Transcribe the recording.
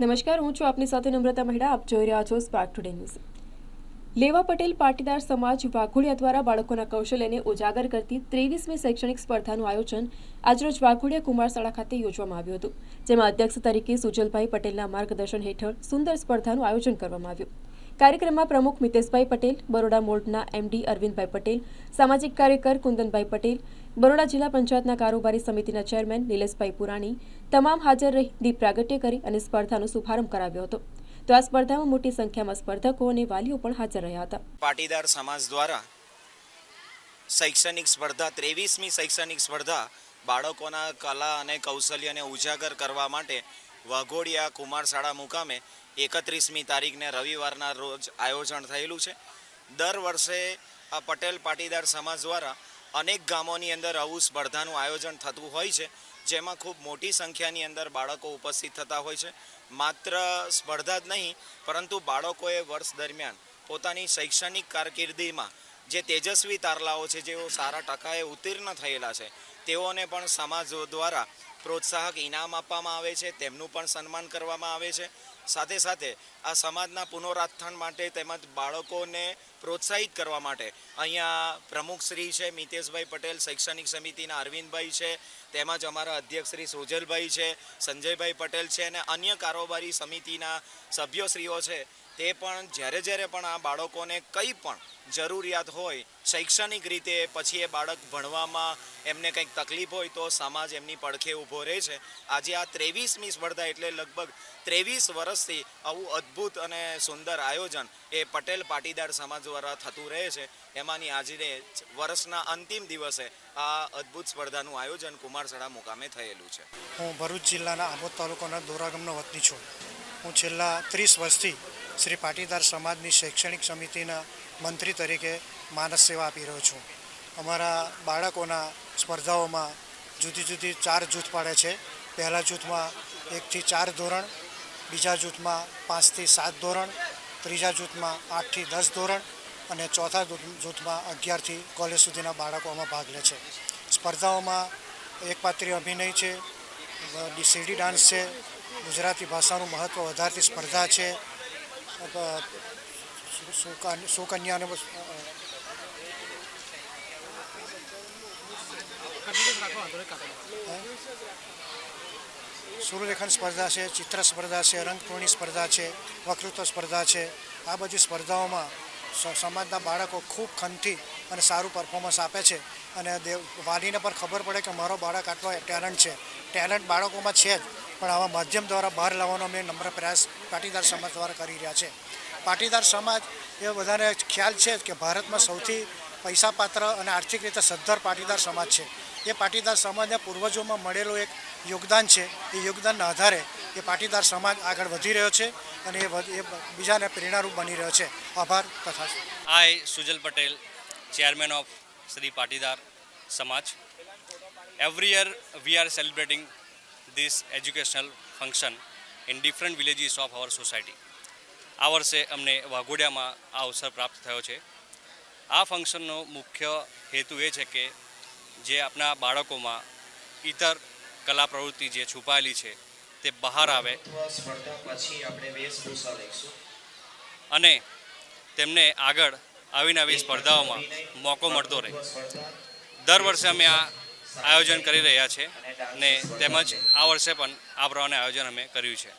નમસ્કાર, હું છું આપની સાથે નમ્રતા મહેડા. આપ જોઈ રહ્યા છો સ્પાર્ક ટુડે ન્યૂઝ લેવા પટેલ પાટીદાર સમાજ વાઘોડિયા દ્વારા બાળકોના કૌશલ્યને ઉજાગર કરતી ત્રેવીસમી શૈક્ષણિક સ્પર્ધાનું આયોજન આજરોજ વાઘોડિયા કુમાર શાળા ખાતે યોજવામાં આવ્યું હતું, જેમાં અધ્યક્ષ તરીકે સુજલભાઈ પટેલના માર્ગદર્શન હેઠળ સુંદર સ્પર્ધાનું આયોજન કરવામાં આવ્યું. કાર્યક્રમમાં પ્રમુખ મિતેશભાઈ પટેલ, બરોડા મોલ્ટના એમડી અરવિંદભાઈ પટેલ, સામાજિક કાર્યકર કુંદનભાઈ પટેલ, બરોડા જિલ્લા પંચાયતના કારોબારી સમિતિના ચેરમેન નિલેશભાઈ પુરાણી, તમામ હાજર રહી દીપ પ્રાગટ્ય કરી અને સ્પર્ધાનો શુભારંભ કરાવ્યો હતો. તો આ સ્પર્ધામાં મોટી સંખ્યામાં સ્પર્ધકો અને વાલીઓ પણ હાજર રહ્યા હતા. પાટીદાર સમાજ દ્વારા શૈક્ષણિક સ્પર્ધા, ત્રેવીસમી શૈક્ષણિક સ્પર્ધા બાળકોના કલા અને કૌશલ્યને ઉજાગર કરવા માટે વાઘોડિયા કુમાર શાળા મુકામે એકત્રીસમી તારીખને રવિવારના રોજ આયોજન થયેલું છે. દર વર્ષે આ પટેલ પાટીદાર સમાજ દ્વારા અનેક ગામોની અંદર આવું સ્પર્ધાનું આયોજન થતું હોય છે, જેમાં ખૂબ મોટી સંખ્યાની અંદર બાળકો ઉપસ્થિત થતા હોય છે. માત્ર સ્પર્ધા જ નહીં, પરંતુ બાળકોએ વર્ષ દરમિયાન પોતાની શૈક્ષણિક કારકિર્દીમાં જે તેજસ્વી તારલાઓ છે, જેઓ સારા ટકાએ ઉત્તીર્ણ થયેલા છે, તેઓને પણ સમાજ દ્વારા પ્રોત્સાહક ઇનામ આપવામાં આવે છે, તેમનું પણ સન્માન કરવામાં આવે છે. સાથે સાથે આ સમાજના પુનરાથાન માટે તેમજ બાળકોને પ્રોત્સાહિત કરવા માટે અહીંયા પ્રમુખ શ્રી છે, મિતેશભાઈ પટેલ, શૈક્ષણિક સમિતિના અરવિંદભાઈ છે, તેમજ અમારા અધ્યક્ષ શ્રી સોજલભાઈ છે, સંજયભાઈ પટેલ છે અને અન્ય કારોબારી સમિતિના સભ્યશ્રીઓ છે. તે પણ જ્યારે જ્યારે પણ આ બાળકોને કંઈ પણ જરૂરિયાત હોય, શૈક્ષણિક રીતે પછી એ બાળક ભણવામાં એમને કંઈક તકલીફ હોય તો સમાજ એમની પડખે ઊભો રહે છે. આજે આ ત્રેવીસમી સ્પર્ધા એટલે લગભગ ત્રેવીસ વર્ષથી આવું અદ્ભુત અને સુંદર આયોજન એ પટેલ પાટીદાર સમાજ દ્વારા થતું રહે છે. એમાંની આજે વર્ષના અંતિમ દિવસે આ અદ્ભુત સ્પર્ધાનું આયોજન કુમારસડા મુકામે થયેલું છે. હું ભરૂચ જિલ્લાના આબોદ તાલુકાના દોરા વતની છું. હું છેલ્લા ત્રીસ વર્ષથી શ્રી પાટીદાર સમાજની શૈક્ષણિક સમિતિના મંત્રી તરીકે માનસ સેવા આપી રહ્યો છું. અમારા બાળકોના સ્પર્ધાઓમાં જુદી જુદી ચાર જૂથ પાડે છે. પહેલા જૂથમાં એકથી ચાર ધોરણ, બીજા જૂથમાં પાંચથી સાત ધોરણ, ત્રીજા જૂથમાં આઠથી દસ ધોરણ અને ચોથા જૂથમાં અગિયારથી કોલેજ સુધીના બાળકો આમાં ભાગ લે છે. સ્પર્ધાઓમાં એકપાત્રીય અભિનય છે, સીડી ડાન્સ છે, ગુજરાતી ભાષાનું મહત્ત્વ વધારતી સ્પર્ધા છે સુકન્યાને સુરલેખન સ્પર્ધા છે ચિત્ર સ્પર્ધા છે રંગપૂર્ણી સ્પર્ધા છે વક્તૃત્વ સ્પર્ધા છે આ બધી સ્પર્ધાઓમાં સમાજના બાળકો ખૂબ ખનથી અને સારું પરફોર્મન્સ આપે છે. અને વાલીને પણ ખબર પડે કે મારો બાળક આટલો ટેલેન્ટ છે. ટેલેન્ટ બાળકોમાં છે જ. પણ આવા માધ્યમ દ્વારા બહાર લાવવાનો અમે નમ્ર પ્રયાસ પાટીદાર સમાજ દ્વારા કરી રહ્યા છે. પાટીદાર સમાજ એ બધાને ખ્યાલ છે કે ભારતમાં સૌથી પૈસાપાત્ર અને આર્થિક રીતે સદ્ધર પાટીદાર સમાજ છે. એ પાટીદાર સમાજને પૂર્વજોમાં મળેલું એક યોગદાન છે. એ યોગદાનના આધારે એ પાટીદાર સમાજ આગળ વધી રહ્યો છે અને એ બીજાને પ્રેરણારૂપ બની રહ્યો છે. આભાર તથા I Sujal Patel, chairman of Shri Patidar Samaj. Every year we are celebrating this educational function in different villages of our society. આ વર્ષે અમને વાઘોડિયામાં આ અવસર પ્રાપ્ત થયો છે. આ ફંક્શનનો મુખ્ય હેતુ એ છે કે જે આપણા બાળકોમાં ઇતર કલા પ્રવૃત્તિ જે છુપાયેલી છે તે બહાર આવે. પછી અને તેમને આગળ આવી સ્પર્ધાઓમાં મોકો મળતો રહે. દર વર્ષે અમે આ આયોજન કરી રહ્યા છે ને તેમજ આ વર્ષે પણ આ પ્રમાણે આયોજન અમે કર્યું છે.